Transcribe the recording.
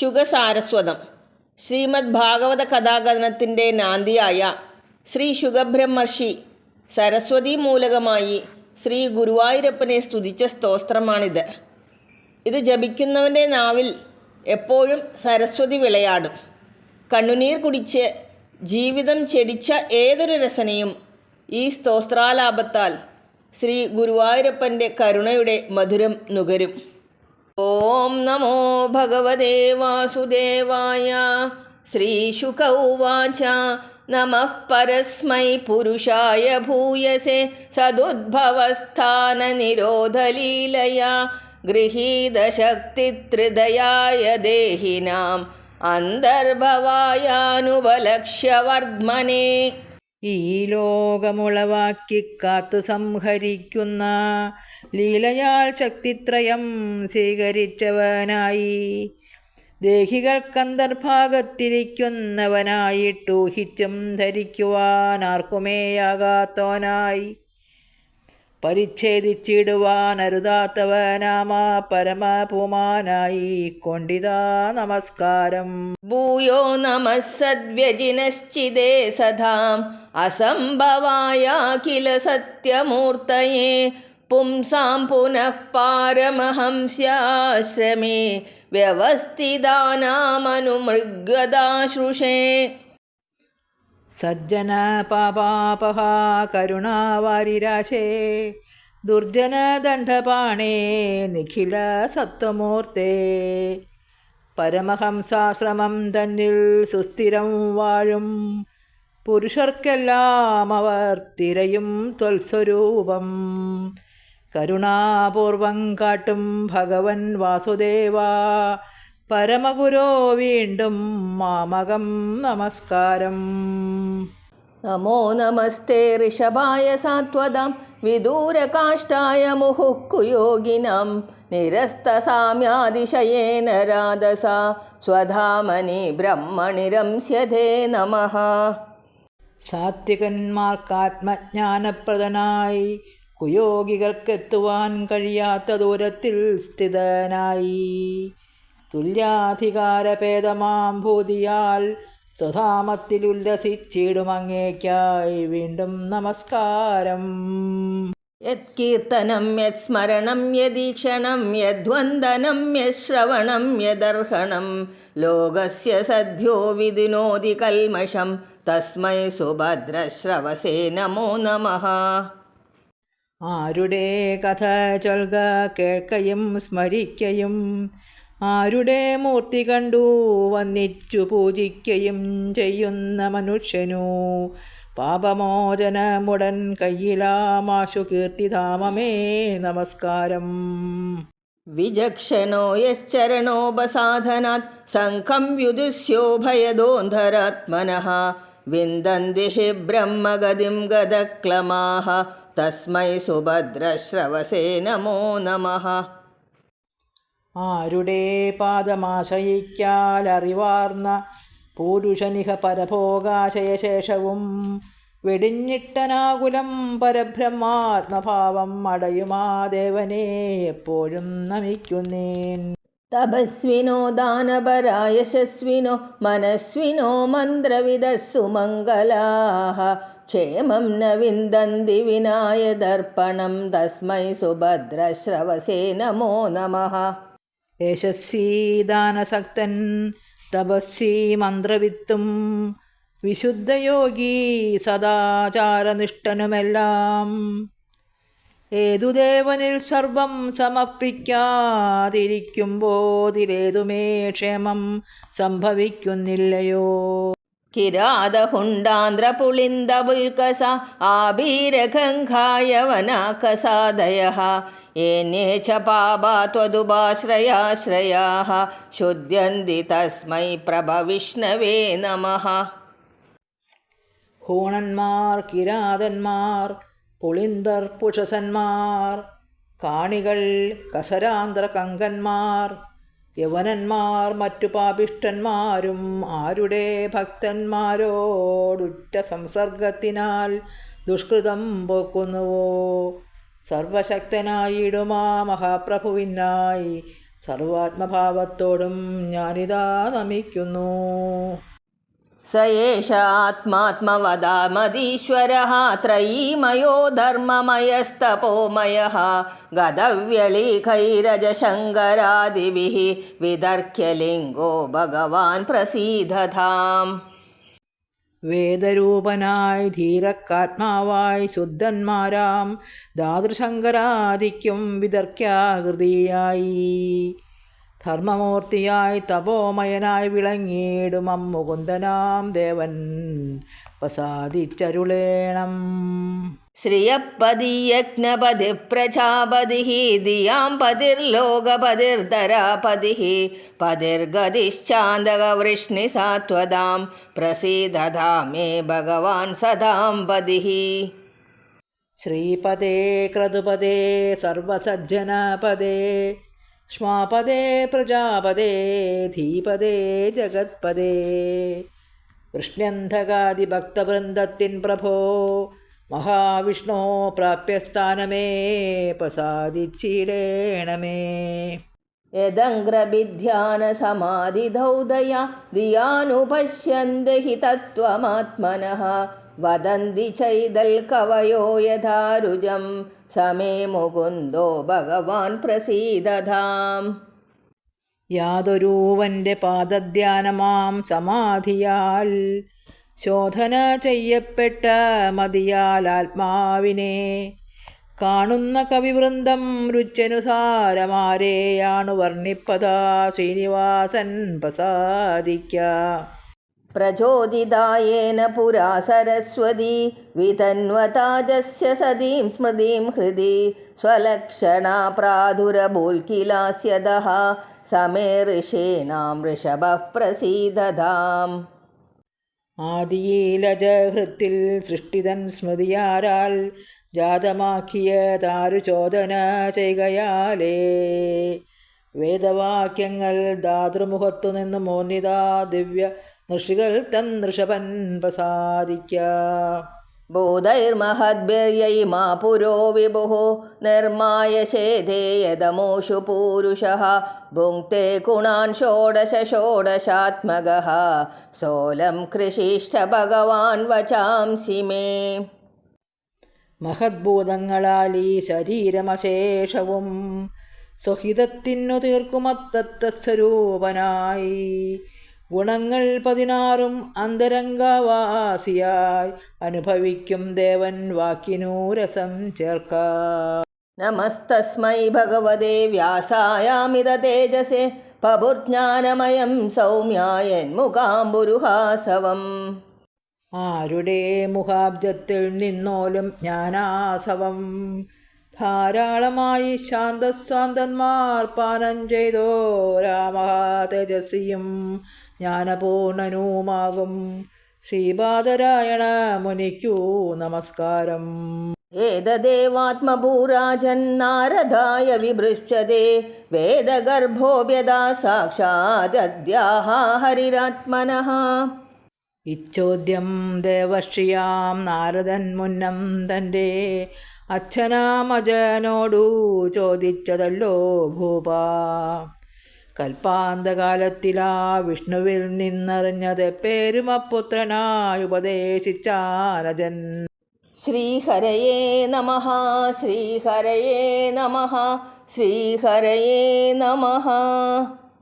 ശുഗസാരസ്വതം. ശ്രീമദ് ഭാഗവത കഥാകഥനത്തിന്റെ നാന്ദിയായ ശ്രീ ശുഗബ്രഹ്മർഷി സരസ്വതി മൂലകമായി ശ്രീ ഗുരുവായൂരപ്പനെ സ്തുതിച്ച സ്തോത്രമാണിത്. ഇത് ജപിക്കുന്നവന്റെ നാവിൽ എപ്പോഴും സരസ്വതി വിളയാടും. കണ്ണുനീർ കുടിച്ച് ജീവിതം ചെടിച്ച ഏതൊരു രസനയും ഈ സ്തോത്രാലാപത്താൽ ശ്രീ ഗുരുവായൂരപ്പന്റെ കരുണയുടെ മധുരം നുകരും. ഓം നമോ ഭഗവദേ വാസുദേവായ ശ്രീശുക ഉവാച നമഃ പരസ്മൈ പുരുഷായ ഭൂയസേ സദുദ്ഭവസ്ഥാനനിരോധലീലയാ. ഗൃഹീതശക്തിത്രിദയായ ദേഹിനാം അന്തർഭവായാനുപലക്ഷ്യവർദ്ധമനേ ഈ ലോകമുളവാക്കി കാത്തു സംഹരിക്കുന്ന ലീലയാൽ ശക്തിത്രയം സ്വീകരിച്ചവനായി. ദേഹികൾക്കന്തർഭാഗത്തിരിക്കുന്നവനായിട്ടൂഹിച്ചും ധരിക്കുവാൻ ആർക്കുമേയാകാത്തോനായി പരിച്ഛേദിച്ചിടുവാൻ അരുതാത്തവനാമ പരമപുമാനായി. കൊണ്ടിതാ നമസ്കാരം. ഭൂയോ നമസ്സദ്വ്യജിനശ്ചിതേ സദാം. സദാം അസംഭവായാഖില സത്യമൂർത്തയേ പുംസാം പുനഃ പാരമഹംസ്യാശ്രമേ വ്യവസ്ഥിതാനാമനുമൃഗദാശ്രുഷേ. സജ്ജന പാപാപഹ കരുണാവാരിരാശേ. ദുർജന ദണ്ഡപാണേ നിഖില സത്വമൂർത്തേ പരമഹംസാശ്രമം തന്നിൽ സുസ്ഥിരം വാഴും. പുരുഷർക്കെല്ലാം അവർ തിരയും ത്വൽസ്വരൂപം കരുണാപൂർവം കാട്ടും ഭഗവൻ വാസുദേവ. പരമഗുരോ വീണ്ടും മാമകം നമസ്കാരം. നമോ നമസ്തേ ഋഷഭായ സാത്വതാം വിദൂരകാഷ്ടായ മുഹുഃ കുയോഗിനാം നിരസ്തസാമ്യാതിശയേന രാധസ സ്വധാമനി ബ്രഹ്മണി രംസ്യതേ നമഃ. സാത്വികന്മാർക്കാത്മജ്ഞാനപ്രദനായി കുയോഗികൾക്കെത്തുവാൻ കഴിയാത്ത ദൂരത്തിൽ സ്ഥിതനായി. തുല്യാധികാരഭേദമാം ഭൂതിയാൽ സ്വധാമത്തിൽ ഉല്ലസിച്ചിടുമങ്ങേക്കായി വീണ്ടും നമസ്കാരം. യത്കീർത്തനം യത് സ്മരണം യദീക്ഷണം യദ്വന്ദനം യശ്രവണം യദർഹണം ലോകസ്യ സദ്യോ വിദിനോതി കൽമഷം തസ്മൈ സുഭദ്രശ്രവസേ നമോ നമഃ. ആരുടെ കഥ ചൊൽക കേൾക്കയും സ്മരിക്കയും? ആരുടെ മൂർത്തി കണ്ടു വന്നിച്ചു പൂജിക്കയും ചെയ്യുന്ന മനുഷ്യനു? പാപമോചനമുടൻ കയ്യിലാമാശു കീർത്തിധാമമേ നമസ്കാരം. വിചക്ഷണോ യശ്ചരണോപസാധനാത് സംഘം യുദുസ്യോ ഭയദോന്ധരാത്മനഃ. വിന്ദന്തി ബ്രഹ്മഗതിം ഗതക്ലമാഹ തസ്മൈ സുഭദ്രശ്രവസേ നമോ നമ. ആരുടെ പാദമാശയിക്കാൽ അറിവാർന്ന പൂരുഷനിഹ പരഭോഗാശയശേഷവും വെടിഞ്ഞിട്ടനാകുലം പരബ്രഹ്മാത്മഭാവം അടയുമാ ദേവനെ എപ്പോഴും നമിക്കുന്നേൻ. തപസ്വിനോ ദാനപരായശസ്വിനോ മനസ്വിനോ മന്ത്രവിദഃ സുമംഗലാः ക്ഷേമം ന വിന്ദന്തി വിനായ ദർപ്പണം തസ്മൈ സുഭദ്രശ്രവസേ നമോ. നമഃ യശസ്വീ ദാനസക്തൻ തപസ്വീ മന്ത്രവിത്തും വിശുദ്ധയോഗി സദാചാരനിഷ്ഠനുമെല്ലാം. ഏതു ദേവനിൽ സർവം സമർപ്പിക്കാതിരിക്കുമ്പോതിലേതുമേ ക്ഷേമം സംഭവിക്കുന്നില്ലയോ? കിരാതഹുണ്ടാന്ത്രപുളിന്ദബുൽകസ ആബീരഗംഘായവനാകസാദയः येने च पापा त्वदुपाश्रयाश्रयाः शुद्ध्यन्ति तस्मै प्रभविष्णवे नमः ഹൂണന്മാർ കിരാതന്മാർ പുളിന്തർ പുഷസന്മാർ കാണികൾ കസരാന്ധ്ര കങ്കന്മാർ യവനന്മാർ മറ്റു പാപിഷ്ടന്മാരും ആരുടെ ഭക്തന്മാരോടുറ്റ സംസർഗത്തിനാൽ ദുഷ്കൃതം പോക്കുന്നുവോ? സർവശക്തനായിടുമാ മഹാപ്രഭുവിനായി സർവാത്മഭാവത്തോടും ഞാനിതാ നമിക്കുന്നു. स एष आत्मात्मवदामदीश्वरः त्रयीमयो धर्ममयस्तपोमयः गदव्यलीकैरजशङ्करादिभिः विदर्क्यलिङ्गो भगवान् प्रसीदधाम् വേദരൂപനായി ധീരക്കാത്മാവായി ശുദ്ധന്മാരാം ദാതൃശങ്കരാദിക്കും വിതർക്യാകൃതിയായി ധർമ്മമൂർത്തിയായി തപോമയനായി വിളങ്ങിയിടും അമ്മുകുന്ദനാം ദേവൻ വസാദിച്ചരുളേണം श्रियःपदी प्रजापतिः धियां पतिर्लोकपतिर्धरापतिः पतिर्गदिश्चान्दकवृष्णिसात्वदां प्रसीदधा मे भगवान् सदां पदिः ശ്രീപദേ ക്രതുപദേ സർവസജ്ജനപദേ ക്ഷ്മാപദേ പ്രജാപദേ ധീപദേ ജഗത്പദേ കൃഷ്ണ്യന്ധകാദിഭക്തവൃന്ദത്തിൻ പ്രഭോ മഹാവിഷ്ണോ പ്രാപ്യസ്ഥാനമേ പ്രസാദിച്ചിടേണമേ यदङ्ग्रभिध्यानसमाधिधौदया धियानुपश्यन्त हि तत्त्वमात्मनः വദന്തി ചൈതൽ കവയോ യഥാരുജം സമേ മുകുന്ദോ ഭഗവാൻ പ്രസീദധാം. യാതൊരൂവന്റെ പാദധ്യാനമാം സമാധിയാൽ ശോധന ചെയ്യപ്പെട്ട മതിയാൽ ആത്മാവിനെ കാണുന്ന കവിവൃന്ദം രുച്ചനുസാരമാരെയാണു വർണിപ്പതാ ശ്രീനിവാസൻ പ്രസാദിക്ക. പ്രചോദിതായേന പുരാ സരസ്വതി വിതന്വതാജസ്യ സതീം സ്മൃതിം ഹൃദി സ്വലക്ഷണാ പ്രാതുരഭൂൽക്കിലാസ്യതഃ സമേ ഋഷീണാം ഋഷഭ പ്രസീദതാം. ആദിയിലജഹൃത്തിൽ സൃഷ്ടിതൻ സ്മൃതിയാരാൽ ജാതമാക്കിയ താരുചോദന ചെയ്യയാലേ വേദവാക്യങ്ങൾ ദാതൃമുഖത്തു നിന്നും മോന്നിതാ ദിവ്യ നൃഷികൾ തന്നൃഷപൻ പ്രസാദിക്ക മാ പുരോ വിഭുഃ നിർമായ ശേധേയതമോഷു പൂരുഷഃ. ഭുങ്ക്തേ ഗുണാൻ ഷോഡശ ഷോഡശാത്മകഃ. സോലം കൃഷിഷ്ഠ ഭഗവാൻ വചാംസി മേ. മഹദ്ഭൂതങ്ങളാൽ ഈ ശരീരമശേഷവും സ്വഹിതത്തിനു തീർക്കുമത്തത്വസ്വരൂപനായി ഗുണങ്ങൾ പതിനാറും അന്തരംഗവാസിയായി അനുഭവിക്കും ദേവൻ വാക്കിനൂ രസം നമസ്തസ്മൈ ഭഗവതേ വ്യാസായാമിത തേജസേ പപുർജ്ഞാനമയം സൗമ്യായൻ മുഖാംബുരുഹാസവം. ആരുടെ മുഖാബ്ജത്തിൽ നിന്നോലും ജ്ഞാനാസവം. ധാരാളമായി ശാന്തസ്വാന്തന്മാർ പാനം ചെയ്തോ രാമതേജസ്വിയും ജ്ഞാനപൂർണനുമാകും. ശ്രീപാദരായണ മുനിക്കൂ നമസ്കാരം. ഏതദേവാത്മഭൂരാജൻ നാരദായ വിഭൃശ്ചതേ വേദഗർഭോഭ്യതാ സാക്ഷാദ്യാഹ ഹരിരാത്മനഃ ഇച്ചോദ്യം ദേവശ്രിയാം നാരദൻ മുന്നം തന്റെ അച്ഛനാമജനോടു ചോദിച്ചതല്ലോ ഭൂപ. കൽപ്പാന്തകാലത്തിലാ വിഷ്ണുവിൽ നിന്നറിഞ്ഞത് പേരുമപുത്രനായി ഉപദേശിച്ചാനജൻ. ശ്രീഹരയേ നമ ശ്രീഹരയേ നമ ശ്രീഹരയേ നമ.